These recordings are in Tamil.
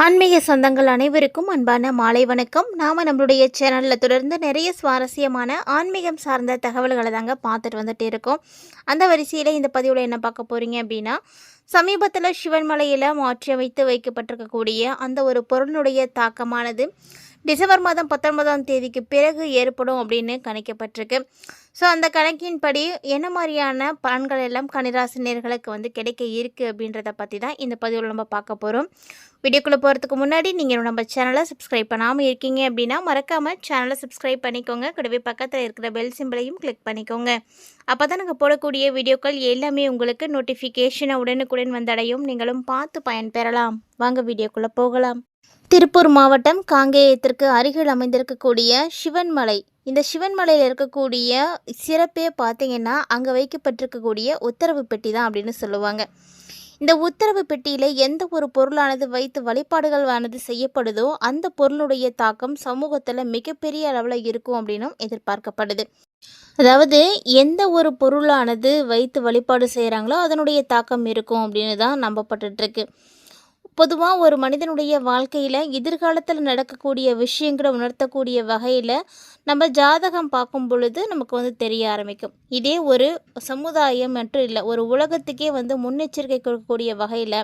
ஆன்மீக சொந்தங்கள் அனைவருக்கும் அன்பான மாலை வணக்கம். நாம் நம்மளுடைய சேனலில் தொடர்ந்து நிறைய சுவாரஸ்யமான ஆன்மீகம் சார்ந்த தகவல்களை தாங்க பார்த்துட்டு வந்துட்டு இருக்கோம். அந்த வரிசையில் இந்த பதிவில் என்ன பார்க்க போகிறீங்க அப்படின்னா சமீபத்தில் சிவன்மலையில் மாற்றியமைத்து வைக்கப்பட்டிருக்கக்கூடிய அந்த ஒரு பொருளுடைய தாக்கமானது டிசம்பர் மாதம் பத்தொன்பதாம் தேதிக்கு பிறகு ஏற்படும் அப்படின்னு கணிக்கப்பட்டிருக்கு. ஸோ அந்த கணக்கின்படி என்ன மாதிரியான பலன்கள் எல்லாம் கன்னிராசினியர்களுக்கு வந்து கிடைக்க இருக்குது அப்படின்றத பற்றி தான் இந்த பதிவில் நம்ம பார்க்க போகிறோம் வீடியோக்குள்ளே போகிறதுக்கு முன்னாடி நீங்கள் நம்ம சேனலை சப்ஸ்கிரைப் பண்ணாமல் இருக்கீங்க அப்படின்னா மறக்காமல் சேனலை சப்ஸ்கிரைப் பண்ணிக்கோங்க. கூடவே பக்கத்தில் இருக்கிற பெல் சிம்பிளையும் கிளிக் பண்ணிக்கோங்க. அப்போ தான் நாங்கள் போடக்கூடிய வீடியோக்கள் எல்லாமே உங்களுக்கு நோட்டிஃபிகேஷனை உடனுக்குடன் வந்தடையும். நீங்களும் பார்த்து பயன்பெறலாம். வாங்க வீடியோக்குள்ளே போகலாம். திருப்பூர் மாவட்டம் காங்கேயத்திற்கு அருகில் அமைந்திருக்கக்கூடிய சிவன்மலை. இந்த சிவன்மலையில் இருக்கக்கூடிய சிறப்பே பார்த்தீங்கன்னா அங்கே வைக்கப்பட்டிருக்கக்கூடிய உத்தரவு பெட்டி தான் அப்படின்னு சொல்லுவாங்க. இந்த உத்தரவு பெட்டியில் எந்த ஒரு பொருளானது வைத்து வழிபாடுகள் ஆனது செய்யப்படுதோ அந்த பொருளுடைய தாக்கம் சமூகத்தில் மிகப்பெரிய அளவில் இருக்கும் அப்படின்னும் எதிர்பார்க்கப்படுது. அதாவது எந்த ஒரு பொருளானது வைத்து வழிபாடு செய்கிறாங்களோ அதனுடைய தாக்கம் இருக்கும் அப்படின்னு தான் நம்பப்பட்டுருக்கு பொதுவாக ஒரு மனிதனுடைய வாழ்க்கையில் எதிர்காலத்தில் நடக்கக்கூடிய விஷயங்களை உணர்த்தக்கூடிய வகையில் நம்ம ஜாதகம் பார்க்கும் பொழுது நமக்கு வந்து தெரிய ஆரம்பிக்கும். இதே ஒரு சமுதாயம் மற்றும் இல்லை ஒரு உலகத்துக்கே வந்து முன்னெச்சரிக்கை கொடுக்கக்கூடிய வகையில்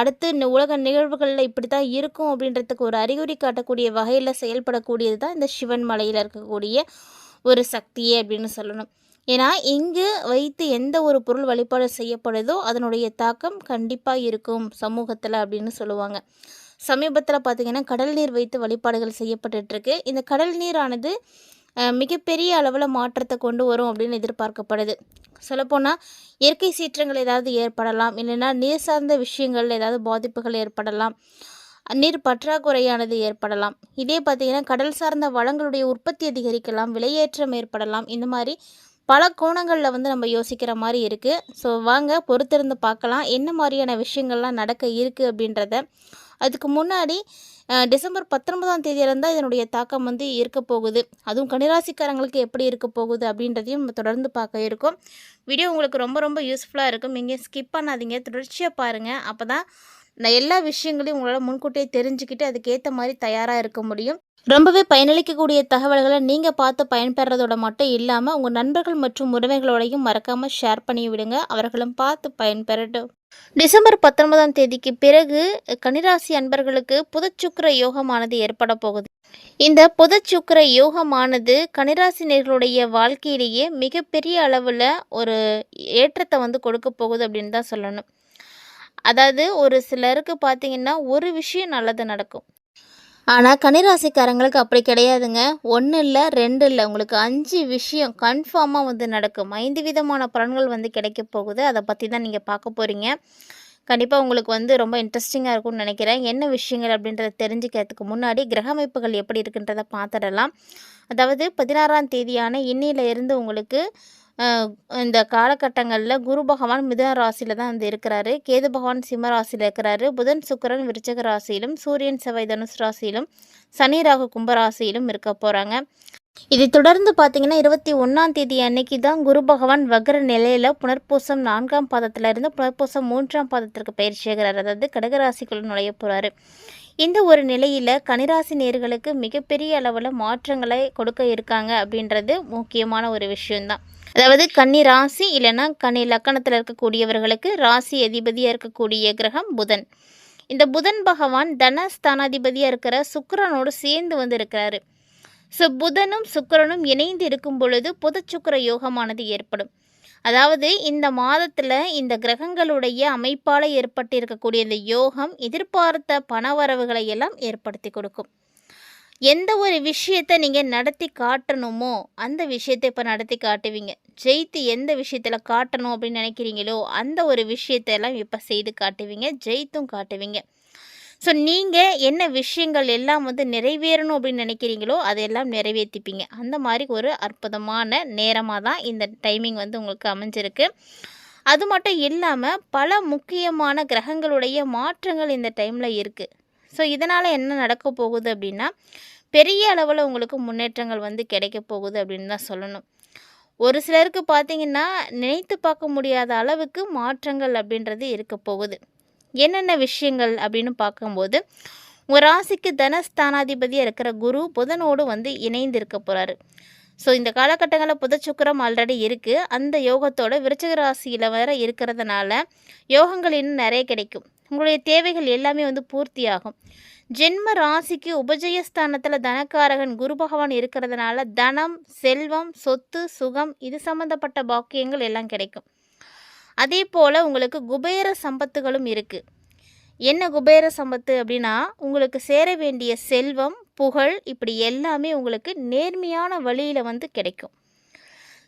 அடுத்து இந்த உலக நிகழ்வுகளில் இப்படி தான் இருக்கும் அப்படின்றதுக்கு ஒரு அறிகுறி காட்டக்கூடிய வகையில் செயல்படக்கூடியது தான் இந்த சிவன் மலையில் இருக்கக்கூடிய ஒரு சக்தியே அப்படின்னு சொல்லணும். ஏன்னா இங்கு வைத்து எந்த ஒரு பொருள் வழிபாடு செய்யப்படுதோ அதனுடைய தாக்கம் கண்டிப்பாக இருக்கும் சமூகத்தில் அப்படின்னு சொல்லுவாங்க. சமீபத்தில் பார்த்திங்கன்னா கடல் நீர் வைத்து வழிபாடுகள் செய்யப்பட்டுருக்கு இந்த கடல் நீரானது மிகப்பெரிய அளவில் மாற்றத்தை கொண்டு வரும் அப்படின்னு எதிர்பார்க்கப்படுது. சொல்லப்போனால் இயற்கை சீற்றங்கள் ஏதாவது ஏற்படலாம் இல்லைன்னா நீர் சார்ந்த விஷயங்கள் ஏதாவது பாதிப்புகள் ஏற்படலாம் நீர் பற்றாக்குறையானது ஏற்படலாம். இதே பார்த்திங்கன்னா கடல் சார்ந்த வளங்களுடைய உற்பத்தி அதிகரிக்கலாம் விலையேற்றம் ஏற்படலாம் இந்த மாதிரி பல கோணங்களில் வந்து நம்ம யோசிக்கிற மாதிரி இருக்குது ஸோ வாங்க பொறுத்திருந்து பார்க்கலாம். என்ன மாதிரியான விஷயங்கள்லாம் நடக்க இருக்குது அப்படின்றத. அதுக்கு முன்னாடி டிசம்பர் பத்தொன்பதாம் தேதியிலேருந்து இதனுடைய தாக்கம் வந்து இருக்க போகுது. அதுவும் கணிராசிக்காரங்களுக்கு எப்படி இருக்க போகுது அப்படின்றதையும் நம்ம தொடர்ந்து பார்க்க இருக்கோம். வீடியோ உங்களுக்கு ரொம்ப ரொம்ப யூஸ்ஃபுல்லாக இருக்கும். இங்கே ஸ்கிப் பண்ணாதீங்க. தொடர்ச்சியாக பாருங்கள் அப்போ தான் நான் எல்லா விஷயங்களையும் உங்களால் முன்கூட்டியே தெரிஞ்சுக்கிட்டு அதுக்கேற்ற மாதிரி தயாராக இருக்க முடியும். ரொம்பவே பயனளிக்கக்கூடிய தகவல்களை நீங்கள் பார்த்து பயன்பெறதோட மட்டும் இல்லாமல் உங்கள் நண்பர்கள் மற்றும் உறவைகளோடையும் மறக்காமல் ஷேர் பண்ணி விடுங்க. அவர்களும் பார்த்து பயன்பெறட்டும். டிசம்பர் பத்தொன்பதாம் தேதிக்கு பிறகு கன்னிராசி அன்பர்களுக்கு புதச்சுக்கர யோகமானது ஏற்பட போகுது. இந்த புதச்சுக்கர யோகமானது கன்னிராசினியர்களுடைய வாழ்க்கையிலேயே மிகப்பெரிய அளவில் ஒரு ஏற்றத்தை வந்து கொடுக்க போகுது அப்படின்னு தான் சொல்லணும். அதாவது ஒரு சிலருக்கு பார்த்தீங்கன்னா ஒரு விஷயம் நல்லது நடக்கும். ஆனால் கனிராசிக்காரங்களுக்கு அப்படி கிடையாதுங்க. ஒன்று இல்லை ரெண்டு இல்லை. உங்களுக்கு அஞ்சு விஷயம் கன்ஃபார்மாக வந்து நடக்கும். ஐந்து விதமான பலன்கள் வந்து கிடைக்க போகுது. அதை பற்றி தான் நீங்கள் பார்க்க போகிறீங்க கண்டிப்பாக உங்களுக்கு வந்து ரொம்ப இன்ட்ரெஸ்டிங்காக இருக்கும்னு நினைக்கிறேன். என்ன விஷயங்கள் அப்படின்றத தெரிஞ்சுக்கிறதுக்கு முன்னாடி கிரக அமைப்புகள் எப்படி இருக்குன்றதை பார்த்துடலாம். அதாவது பதினாறாம் தேதியான இன்னையில இருந்து உங்களுக்கு இந்த காலகட்டங்களில் குரு பகவான் மிதுன ராசியில் தான் வந்து இருக்கிறாரு. கேது பகவான் சிம்ம ராசியில் இருக்கிறாரு. புதன் சுக்கிரன் விருச்சக ராசியிலும் சூரியன் செவ்வாய் தனுஷ் ராசியிலும் சனி ராகு கும்ப ராசியிலும் இருக்க போகிறாங்க இதை தொடர்ந்து பார்த்தீங்கன்னா இருபத்தி ஒன்றாம் தேதி அன்னைக்கு தான் குரு பகவான் வக்ர நிலையில் புனர்பூசம் நான்காம் பாதத்திலிருந்து புனர்பூசம் மூன்றாம் பாதத்திற்கு பயிற்சி ஆகிறார் அதாவது கடகராசிக்குள்ள நுழைய போகிறாரு இந்த ஒரு நிலையில் கனிராசி நேர்களுக்கு மிகப்பெரிய அளவில் மாற்றங்களை கொடுக்க இருக்காங்க அப்படின்றது முக்கியமான ஒரு விஷயம்தான். அதாவது கன்னி ராசி இல்லைன்னா கன்னி லக்கணத்தில் இருக்கக்கூடியவர்களுக்கு ராசி அதிபதியாக இருக்கக்கூடிய கிரகம் புதன். இந்த புதன் பகவான் தனஸ்தானாதிபதியாக இருக்கிற சுக்கிரனோடு சேர்ந்து வந்து இருக்கிறாரு ஸோ புதனும் சுக்கரனும் இணைந்து இருக்கும் பொழுது புதச்சுக்கர யோகமானது ஏற்படும். அதாவது இந்த மாதத்தில் இந்த கிரகங்களுடைய அமைப்பால் ஏற்பட்டிருக்கக்கூடிய இந்த யோகம் எதிர்பார்த்த பணவரவுகளை எல்லாம் ஏற்படுத்தி கொடுக்கும். எந்த ஒரு விஷயத்தை நீங்கள் நடத்தி காட்டணுமோ அந்த விஷயத்தை இப்போ நடத்தி காட்டுவீங்க. ஜெயித்து எந்த விஷயத்தில் காட்டணும் அப்படின்னு நினைக்கிறீங்களோ அந்த ஒரு விஷயத்தையெல்லாம் இப்போ செய்து காட்டுவீங்க ஜெயித்தும் காட்டுவீங்க. ஸோ நீங்கள் என்ன விஷயங்கள் எல்லாம் வந்து நிறைவேறணும் அப்படின்னு நினைக்கிறீங்களோ அதையெல்லாம் நிறைவேற்றிப்பீங்க அந்த மாதிரி ஒரு அற்புதமான நேரமாக தான் இந்த டைமிங் வந்து உங்களுக்கு அமைஞ்சிருக்கு. அது மட்டும் இல்லாமல் பல முக்கியமான கிரகங்களுடைய மாற்றங்கள் இந்த டைமில் இருக்குது ஸோ இதனால் என்ன நடக்க போகுது அப்படின்னா பெரிய அளவில் உங்களுக்கு முன்னேற்றங்கள் வந்து கிடைக்க போகுது அப்படின்னு தான் சொல்லணும். ஒரு சிலருக்கு பார்த்தீங்கன்னா நினைத்து பார்க்க முடியாத அளவுக்கு மாற்றங்கள் அப்படின்றது இருக்க போகுது. என்னென்ன விஷயங்கள் அப்படின்னு பார்க்கும்போது உங்கள் ராசிக்கு தனஸ்தானாதிபதியாக இருக்கிற குரு புதனோடு வந்து இணைந்து இருக்க போகிறாரு ஸோ இந்த காலகட்டங்களில் புதச்சுக்கரம் ஆல்ரெடி இருக்குது அந்த யோகத்தோட விருச்சக ராசியில் வேற இருக்கிறதுனால யோகங்கள் இன்னும் நிறைய கிடைக்கும். உங்களுடைய தேவைகள் எல்லாமே வந்து பூர்த்தியாகும். ஜென்ம ராசிக்கு உபஜயஸ்தானத்தில் தனக்காரகன் குரு பகவான் இருக்கிறதுனால தனம் செல்வம் சொத்து சுகம் இது சம்மந்தப்பட்ட பாக்கியங்கள் எல்லாம் கிடைக்கும். அதே போல் உங்களுக்கு குபேர சம்பத்துகளும் இருக்குது என்ன குபேர சம்பத்து அப்படின்னா உங்களுக்கு சேர வேண்டிய செல்வம் புகழ் இப்படி எல்லாமே உங்களுக்கு நேர்மையான வழியில் வந்து கிடைக்கும்.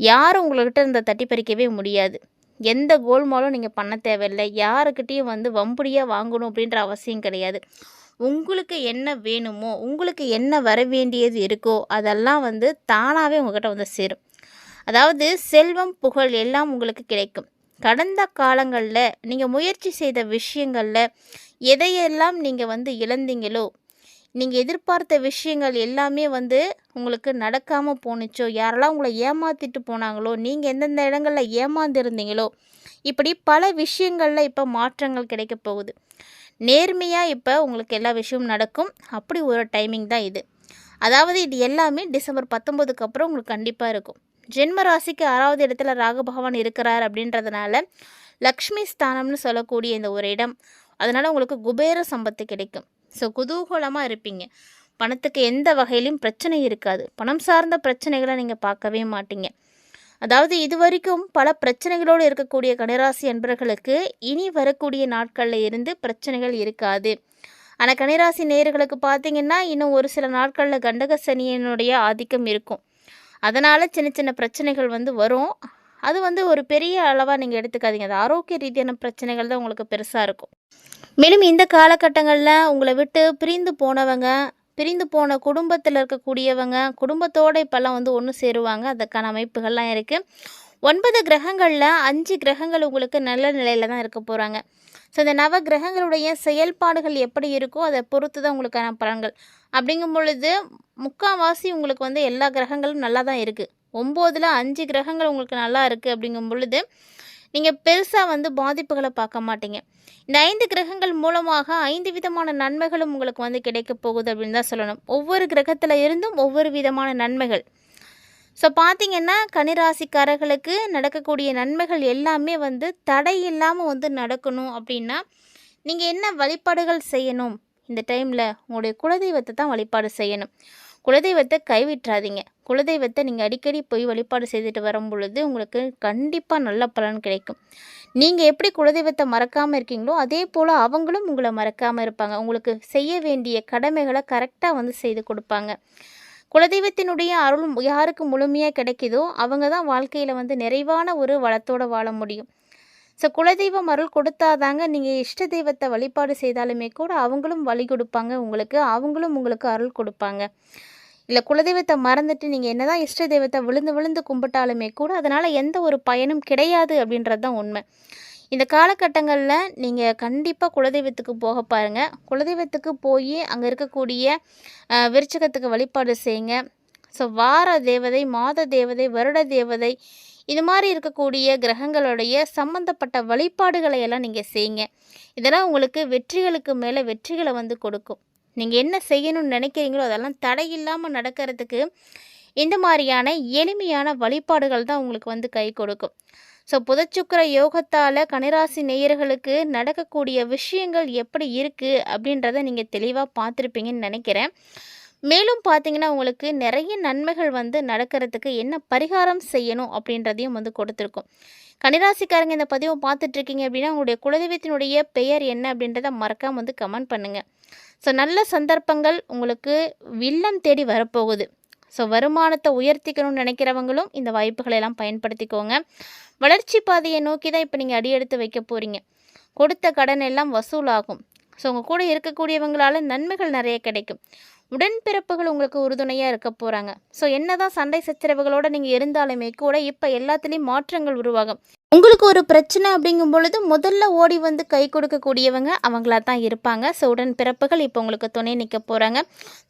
யாரும் உங்கள்கிட்ட இந்த தட்டி பறிக்கவே முடியாது. எந்த கோல்மாலும் நீங்கள் பண்ண தேவையில்லை. யாருக்கிட்டேயும் வந்து வம்புடியாக வாங்கணும் அப்படின்ற அவசியம் கிடையாது. உங்களுக்கு என்ன வேணுமோ உங்களுக்கு என்ன வர வேண்டியது இருக்கோ அதெல்லாம் வந்து தானாகவே உங்ககிட்ட வந்து சேரும். அதாவது செல்வம் புகழ் எல்லாம் உங்களுக்கு கிடைக்கும். கடந்த காலங்களில் நீங்கள் முயற்சி செய்த விஷயங்களில் எதையெல்லாம் நீங்கள் வந்து இழந்தீங்களோ நீங்கள் எதிர்பார்த்த விஷயங்கள் எல்லாமே வந்து உங்களுக்கு நடக்காமல் போணுச்சோ? யாரெல்லாம் உங்களை ஏமாற்றிட்டு போனாங்களோ? நீங்கள் எந்தெந்த இடங்களில் ஏமாந்துருந்தீங்களோ? இப்படி பல விஷயங்களில் இப்போ மாற்றங்கள் கிடைக்க போகுது. நேர்மையாக இப்போ உங்களுக்கு எல்லா விஷயமும் நடக்கும். அப்படி ஒரு டைமிங் தான் இது. அதாவது இது எல்லாமே டிசம்பர் பத்தொம்போதுக்கு அப்புறம் உங்களுக்கு கண்டிப்பாக இருக்கும். ஜென்ம ராசிக்கு ஆறாவது இடத்துல ராகு பகவான் இருக்கிறார் அப்படின்றதுனால லக்ஷ்மி ஸ்தானம்னு சொல்லக்கூடிய இந்த ஒரு இடம். அதனால் உங்களுக்கு குபேர சம்பத்து கிடைக்கும். ஸோ குதூகலமாக இருப்பீங்க. பணத்துக்கு எந்த வகையிலும் பிரச்சனை இருக்காது. பணம் சார்ந்த பிரச்சனைகளை நீங்கள் பார்க்கவே மாட்டீங்க. அதாவது இது வரைக்கும் பல பிரச்சனைகளோடு இருக்கக்கூடிய கணிராசி அன்பர்களுக்கு இனி வரக்கூடிய நாட்களில் இருந்து பிரச்சனைகள் இருக்காது. ஆனால் கணிராசி நேயர்களுக்கு பார்த்தீங்கன்னா இன்னும் ஒரு சில நாட்களில் கண்டக சனியினுடைய ஆதிக்கம் இருக்கும். அதனால் சின்ன சின்ன பிரச்சனைகள் வந்து வரும். அது வந்து ஒரு பெரிய அளவாக நீங்கள் எடுத்துக்காதீங்க. அது ஆரோக்கிய ரீதியான பிரச்சனைகள் தான் உங்களுக்கு பெருசாக இருக்கும். மேலும் இந்த காலகட்டங்களில் உங்களை விட்டு பிரிந்து போனவங்க பிரிந்து போன குடும்பத்தில் இருக்கக்கூடியவங்க குடும்பத்தோடு இப்போல்லாம் வந்து ஒன்று சேருவாங்க. அதுக்கான அமைப்புகள்லாம் இருக்குது ஒன்பது கிரகங்களில் அஞ்சு கிரகங்கள் உங்களுக்கு நல்ல நிலையில் தான் இருக்க போகிறாங்க ஸோ இந்த நவ கிரகங்களுடைய செயல்பாடுகள் எப்படி இருக்கோ அதை பொறுத்து தான் உங்களுக்கான பலன்கள். அப்படிங்கும் பொழுது முக்கால்வாசி உங்களுக்கு வந்து எல்லா கிரகங்களும் நல்லா தான் இருக்குது ஒம்போதில் அஞ்சு கிரகங்கள் உங்களுக்கு நல்லா இருக்குது அப்படிங்கும் பொழுது நீங்கள் பெருசாக வந்து பாதிப்புகளை பார்க்க மாட்டீங்க. இந்த ஐந்து கிரகங்கள் மூலமாக ஐந்து விதமான நன்மைகளும் உங்களுக்கு வந்து கிடைக்க போகுது அப்படின்னு தான் சொல்லணும். ஒவ்வொரு கிரகத்தில் இருந்தும் ஒவ்வொரு விதமான நன்மைகள். ஸோ பார்த்தீங்கன்னா கனிராசிக்காரர்களுக்கு நடக்கக்கூடிய நன்மைகள் எல்லாமே வந்து தடை இல்லாமல் வந்து நடக்கணும் அப்படின்னா நீங்கள் என்ன வழிபாடுகள் செய்யணும்? இந்த டைமில் உங்களுடைய குலதெய்வத்தை தான் வழிபாடு செய்யணும். குலதெய்வத்தை கைவிட்டுறாதீங்க. குலதெய்வத்தை நீங்கள் அடிக்கடி போய் வழிபாடு செய்துட்டு வரும் பொழுது உங்களுக்கு கண்டிப்பாக நல்ல பலன் கிடைக்கும். நீங்கள் எப்படி குலதெய்வத்தை மறக்காமல் இருக்கீங்களோ அதே போல் அவங்களும் உங்களை மறக்காமல் இருப்பாங்க. உங்களுக்கு செய்ய வேண்டிய கடமைகளை கரெக்டாக வந்து செய்து கொடுப்பாங்க. குலதெய்வத்தினுடைய அருள் யாருக்கு முழுமையாக கிடைக்குதோ அவங்க தான் வாழ்க்கையில் வந்து நிறைவான ஒரு வளத்தோடு வாழ முடியும். ஸோ குலதெய்வம் அருள் கொடுத்தாதாங்க நீங்கள் இஷ்ட தெய்வத்தை வழிபாடு செய்தாலுமே கூட அவங்களும் வழி கொடுப்பாங்க. உங்களுக்கு அவங்களும் உங்களுக்கு அருள் கொடுப்பாங்க. இல்லை குலதெய்வத்தை மறந்துட்டு நீங்கள் என்ன தான் இஷ்ட தெய்வத்தை விழுந்து விழுந்து கும்பிட்டாலுமே கூட அதனால் எந்த ஒரு பயனும் கிடையாது அப்படின்றது தான் உண்மை. இந்த காலகட்டங்களில் நீங்கள் கண்டிப்பாக குலதெய்வத்துக்கு போக பாருங்கள் குலதெய்வத்துக்கு போய் அங்கே இருக்கக்கூடிய விருச்சகத்துக்கு வழிபாடு செய்யுங்க. ஸோ வார தேவதை மாத தேவதை வருட தேவதை இது மாதிரி இருக்கக்கூடிய கிரகங்களுடைய சம்பந்தப்பட்ட வழிபாடுகளை எல்லாம் நீங்கள் செய்யுங்க. இதெல்லாம் உங்களுக்கு வெற்றிகளுக்கு மேலே வெற்றிகளை வந்து கொடுக்கும். நீங்கள் என்ன செய்யணும்னு நினைக்கிறீங்களோ அதெல்லாம் தடையில்லாமல் நடக்கிறதுக்கு இந்த மாதிரியான எளிமையான வழிபாடுகள் தான் உங்களுக்கு வந்து கை கொடுக்கும். ஸோ புதச்சுக்கர யோகத்தால் கனிராசி நேயர்களுக்கு நடக்கக்கூடிய விஷயங்கள் எப்படி இருக்குது அப்படின்றத நீங்கள் தெளிவாக பார்த்துருப்பீங்கன்னு நினைக்கிறேன். மேலும் பார்த்தீங்கன்னா உங்களுக்கு நிறைய நன்மைகள் வந்து நடக்கிறதுக்கு என்ன பரிகாரம் செய்யணும் அப்படின்றதையும் வந்து கொடுத்துருக்கோம். கனிராசிக்காரங்க இந்த பதிவை பார்த்துட்ருக்கீங்க அப்படின்னா உங்களுடைய குலதெய்வத்தினுடைய பெயர் என்ன அப்படின்றத மறக்காமல் வந்து கமெண்ட் பண்ணுங்கள் ஸோ நல்ல சந்தர்ப்பங்கள் உங்களுக்கு வில்லம் தேடி வரப்போகுது. ஸோ வருமானத்தை உயர்த்திக்கணும்னு நினைக்கிறவங்களும் இந்த வாய்ப்புகளை எல்லாம் பயன்படுத்திக்கோங்க. வளர்ச்சி பாதையை நோக்கி தான் இப்போ நீங்கள் அடியெடுத்து வைக்க போகிறீங்க கொடுத்த கடன் எல்லாம் வசூலாகும். ஸோ உங்கள் கூட இருக்கக்கூடியவங்களால நன்மைகள் நிறைய கிடைக்கும். உடன்பிறப்புகள் உங்களுக்கு உறுதுணையாக இருக்க போகிறாங்க ஸோ என்னதான் சண்டை சச்சரவுகளோடு நீங்கள் இருந்தாலுமே கூட இப்போ எல்லாத்துலேயும் மாற்றங்கள் உருவாகும். உங்களுக்கு ஒரு பிரச்சனை அப்படிங்கும் பொழுது முதல்ல ஓடி வந்து கை கொடுக்கக்கூடியவங்க அவங்களா தான் இருப்பாங்க. ஸோ உடன் பிறப்புகள் இப்போ உங்களுக்கு துணை நிற்க போகிறாங்க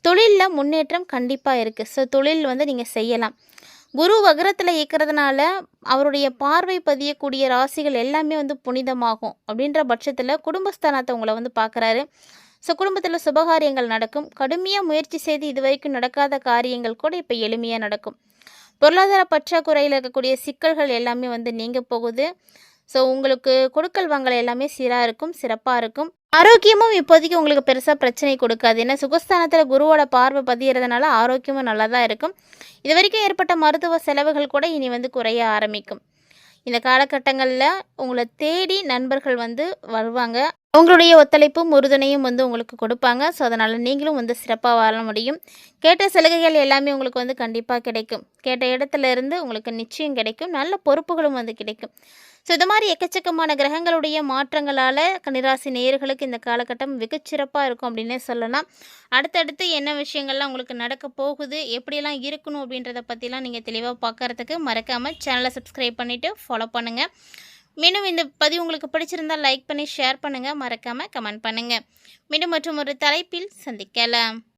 தொழிலில் முன்னேற்றம் கண்டிப்பாக இருக்குது ஸோ தொழில் வந்து நீங்கள் செய்யலாம். குரு வக்ரத்தில் இருக்கிறதுனால அவருடைய பார்வை பதியக்கூடிய ராசிகள் எல்லாமே வந்து புனிதமாகும் அப்படின்ற பட்சத்தில் குடும்பஸ்தானத்தை உங்களை வந்து பார்க்குறாரு ஸோ குடும்பத்தில் சுபகாரியங்கள் நடக்கும். கடுமையாக முயற்சி செய்து இது வரைக்கும் நடக்காத காரியங்கள் கூட இப்போ எளிமையாக நடக்கும். பொருளாதார பற்றாக்குறையில் இருக்கக்கூடிய சிக்கல்கள் எல்லாமே வந்து நீங்க போகுது. ஸோ உங்களுக்கு கொடுக்கல் வாங்கல் எல்லாமே சீராக இருக்கும் சிறப்பாக இருக்கும். ஆரோக்கியமும் இப்போதைக்கு உங்களுக்கு பெருசாக பிரச்சனை கொடுக்காது. ஏன்னா சுகஸ்தானத்தில் குருவோட பார்வை பதியறதுனால ஆரோக்கியமும் நல்லா தான் இருக்கும். இது வரைக்கும் ஏற்பட்ட மருத்துவ செலவுகள் கூட இனி வந்து குறைய ஆரம்பிக்கும். இந்த காலகட்டங்களில் உங்களை தேடி நண்பர்கள் வந்து வருவாங்க. அவங்களுடைய ஒத்துழைப்பும் உறுதுணையும் வந்து உங்களுக்கு கொடுப்பாங்க. ஸோ அதனால் நீங்களும் வந்து சிறப்பாக வாழ முடியும். கேட்ட சலுகைகள் எல்லாமே உங்களுக்கு வந்து கண்டிப்பாக கிடைக்கும். கேட்ட இடத்துல இருந்து உங்களுக்கு நிச்சயம் கிடைக்கும். நல்ல பொறுப்புகளும் வந்து கிடைக்கும். ஸோ இது மாதிரி எக்கச்சக்கமான கிரகங்களுடைய மாற்றங்களால் கன்னிராசி நேயர்களுக்கு இந்த காலகட்டம் மிகச்சிறப்பாக இருக்கும் அப்படின்னே சொல்லலாம். அடுத்தடுத்து என்ன விஷயங்கள்லாம் உங்களுக்கு நடக்க போகுது எப்படியெல்லாம் இருக்கணும் அப்படின்றத பற்றிலாம் நீங்கள் தெளிவாக பார்க்கறதுக்கு மறக்காமல் சேனலை சப்ஸ்கிரைப் பண்ணிவிட்டு ஃபாலோ பண்ணுங்கள் மீண்டும் இந்த பதிவு உங்களுக்கு பிடிச்சிருந்தால் லைக் பண்ணி ஷேர் பண்ணுங்கள் மறக்காமல் கமெண்ட் பண்ணுங்கள் மீண்டும் மற்றும் ஒரு தலைப்பில் சந்திக்கலாம்.